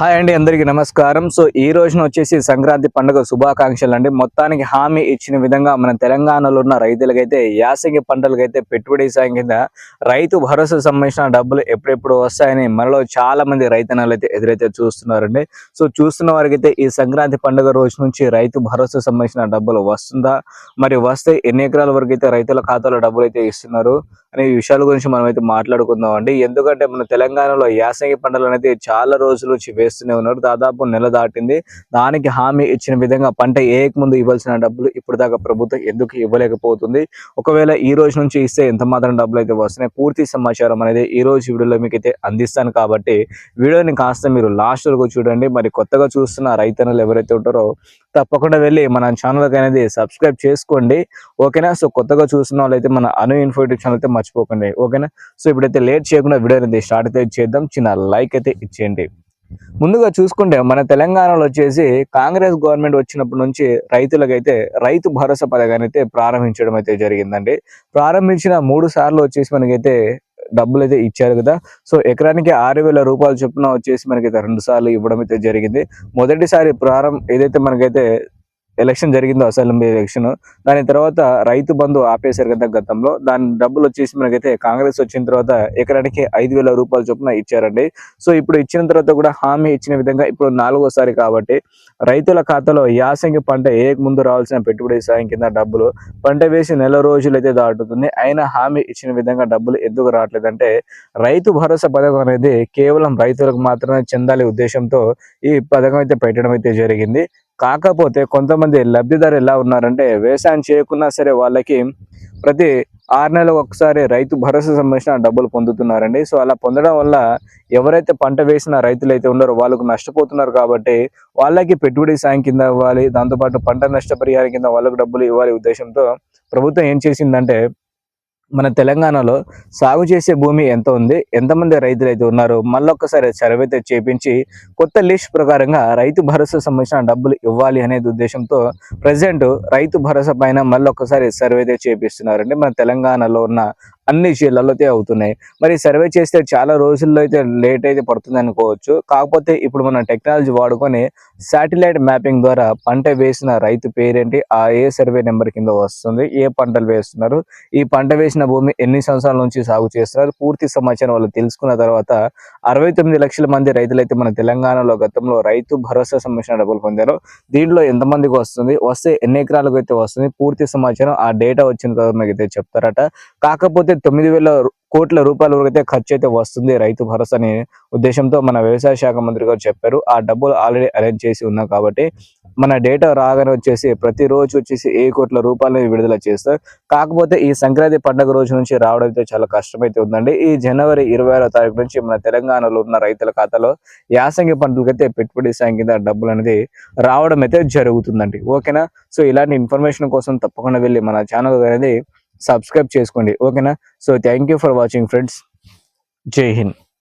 Hi అండి అందరికీ నమస్కారం. సో ఈ రోజున వచ్చేసి సంక్రాంతి పండుగ శుభాకాంక్షలు అండి. మొత్తానికి హామీ ఇచ్చిన విధంగా మన తెలంగాణలో ఉన్న రైతులకైతే యాసంగి పంటలకైతే పెట్టుబడి సాయం కింద రైతు భరోసా సంబంధించిన డబ్బులు ఎప్పుడెప్పుడు వస్తాయని మనలో చాలా మంది రైతనాలు అయితే ఎదురైతే చూస్తున్నారండి. సో చూస్తున్న వారికి అయితే ఈ సంక్రాంతి పండుగ రోజు నుంచి రైతు భరోసా సంబంధించిన డబ్బులు వస్తుందా? మరి వస్తే ఎన్ని ఎకరాల వరకు అయితే రైతుల ఖాతాలో డబ్బులు అయితే ఇస్తున్నారు? అనే విషయాల గురించి మనం అయితే మాట్లాడుకుందాం అండి ఎందుకంటే మన తెలంగాణలో యాసంగి పంటలు అనేది చాలా రోజుల నుంచి చేస్తూనే ఉన్నారు దాదాపు నెల దాటింది. దానికి హామీ ఇచ్చిన విధంగా పంట ఏక ముందు ఇవ్వాల్సిన డబ్బులు ఇప్పుడు దాకా ప్రభుత్వం ఎందుకు ఇవ్వలేకపోతుంది? ఒకవేళ ఈ రోజు నుంచి ఇస్తే ఎంత మాత్రం డబ్బులు అయితే వస్తున్నాయి? పూర్తి సమాచారం అనేది ఈ రోజు వీడియోలో మీకు అయితే అందిస్తాను కాబట్టి వీడియోని కాస్త మీరు లాస్ట్ వరకు చూడండి. మరి కొత్తగా చూస్తున్న రైతన్నలు ఎవరైతే ఉంటారో తప్పకుండా వెళ్ళి మన ఛానల్కి అనేది సబ్స్క్రైబ్ చేసుకోండి. ఓకేనా? సో కొత్తగా చూస్తున్న వాళ్ళైతే మన అను ఇన్ఫో యూట్యూబ్ ఛానల్ అయితే మర్చిపోకండి. ఓకేనా? సో ఇప్పుడైతే లేట్ చేయకుండా వీడియో అనేది స్టార్ట్ అయితే చేద్దాం. చిన్న లైక్ అయితే ఇచ్చేయండి. ముందుగా చూసుకుంటే మన తెలంగాణలో వచ్చేసి కాంగ్రెస్ గవర్నమెంట్ వచ్చినప్పటి నుంచి రైతులకైతే రైతు భరోసా పథకాన్ని అయితే ప్రారంభించడం అయితే జరిగిందండి. ప్రారంభించిన మూడు సార్లు వచ్చేసి మనకైతే డబ్బులు అయితే ఇచ్చారు కదా. సో ఎకరానికి ఆరు వేల రూపాయలు చొప్పున వచ్చేసి మనకైతే రెండు సార్లు ఇవ్వడం అయితే జరిగింది. మొదటిసారి ప్రారంభం ఏదైతే మనకైతే ఎలక్షన్ జరిగిందో అసెంబ్లీ ఎలక్షన్. దాని తర్వాత రైతు బంధు ఆపేశారు కదా గతంలో. దాని డబ్బులు వచ్చేసి మనకైతే కాంగ్రెస్ వచ్చిన తర్వాత ఎకరానికి ఐదు వేల రూపాయల చొప్పున ఇచ్చారండి. సో ఇప్పుడు ఇచ్చిన తర్వాత కూడా హామీ ఇచ్చిన విధంగా ఇప్పుడు నాలుగోసారి కాబట్టి రైతుల ఖాతాలో యాసంగి పంట ఏ ముందు రావాల్సిన పెట్టుబడి సాయం కింద డబ్బులు పంట వేసి నెల రోజులు అయితే దాటుతుంది. అయినా హామీ ఇచ్చిన విధంగా డబ్బులు ఎందుకు రావట్లేదంటే రైతు భరోసా పథకం అనేది కేవలం రైతులకు మాత్రమే చెందాలి ఉద్దేశంతో ఈ పథకం అయితే పెట్టడం అయితే జరిగింది. కాకపోతే కొంతమంది లబ్ధిదారు ఎలా ఉన్నారంటే వ్యవసాయం చేయకున్నా సరే వాళ్ళకి ప్రతి ఆరు నెలలకు ఒకసారి రైతు భరోసా సంబంధించిన డబ్బులు పొందుతున్నారండి. సో అలా పొందడం వల్ల ఎవరైతే పంట వేసిన రైతులు అయితే ఉన్నారో వాళ్ళకు నష్టపోతున్నారు కాబట్టి వాళ్ళకి పెట్టుబడి సాయం కింద ఇవ్వాలి. దాంతోపాటు పంట నష్టపరిహారం కింద వాళ్ళకు డబ్బులు ఇవ్వాలి ఉద్దేశంతో ప్రభుత్వం ఏం చేసిందంటే మన తెలంగాణలో సాగు చేసే భూమి ఎంత ఉంది? ఎంతమంది రైతులు అయితే ఉన్నారు? మళ్ళొక్కసారి సర్వే చేపించి కొత్త లిస్ట్ ప్రకారంగా రైతు భరోసా సంబంధించిన డబ్బులు ఇవ్వాలి అనేది ఉద్దేశంతో ప్రజెంట్ రైతు భరోసా పైన మళ్ళొక్కసారి సర్వే అయితే అంటే మన తెలంగాణలో ఉన్న అన్ని జిల్లాల్లో అయితే అవుతున్నాయి. మరి సర్వే చేస్తే చాలా రోజుల్లో అయితే లేట్ అయితే పడుతుంది అనుకోవచ్చు. కాకపోతే ఇప్పుడు మనం టెక్నాలజీ వాడుకొని శాటిలైట్ మ్యాపింగ్ ద్వారా పంట వేసిన రైతు పేరేంటి? ఆ ఏ సర్వే నెంబర్ కింద వస్తుంది. ఏ పంటలు వేస్తున్నారు? ఈ పంట వేసిన భూమి ఎన్ని సంవత్సరాల నుంచి సాగు చేస్తున్నారు? పూర్తి సమాచారం వాళ్ళు తెలుసుకున్న తర్వాత అరవై తొమ్మిది లక్షల మంది రైతులు అయితే మన తెలంగాణలో గతంలో రైతు భరోసా సంబంధించిన డబ్బులు పొందారు. దీంట్లో ఎంతమందికి వస్తుంది? వస్తే ఎన్ని ఎకరాలకు అయితే వస్తుంది? పూర్తి సమాచారం ఆ డేటా వచ్చిన తర్వాత అయితే చెప్తారట. కాకపోతే తొమ్మిది వేల కోట్ల రూపాయల వరకు అయితే ఖర్చు అయితే వస్తుంది రైతు భరోసా అనే ఉద్దేశంతో మన వ్యవసాయ శాఖ మంత్రి గారు చెప్పారు. ఆ డబ్బులు ఆల్రెడీ అరేంజ్ చేసి ఉన్నా కాబట్టి మన డేటా రాగానే వచ్చేసి ప్రతిరోజు వచ్చేసి ఏ కోట్ల రూపాయలు విడుదల చేస్తారు. కాకపోతే ఈ సంక్రాంతి పండుగ రోజు నుంచి రావడం అయితే చాలా కష్టమైతే ఉందండి. ఈ జనవరి ఇరవై ఆరో తారీఖు నుంచి మన తెలంగాణలో ఉన్న రైతుల ఖాతాలో యాసంగి పంటలకైతే పెట్టుబడి సాయం కింద డబ్బులు అనేది రావడం అయితే జరుగుతుందండి. ఓకేనా? సో ఇలాంటి ఇన్ఫర్మేషన్ కోసం తప్పకుండా వెళ్ళి మన ఛానల్ అనేది సబ్స్క్రైబ్ చేసుకోండి. ఓకేనా? So thank you for watching friends జై హింద్.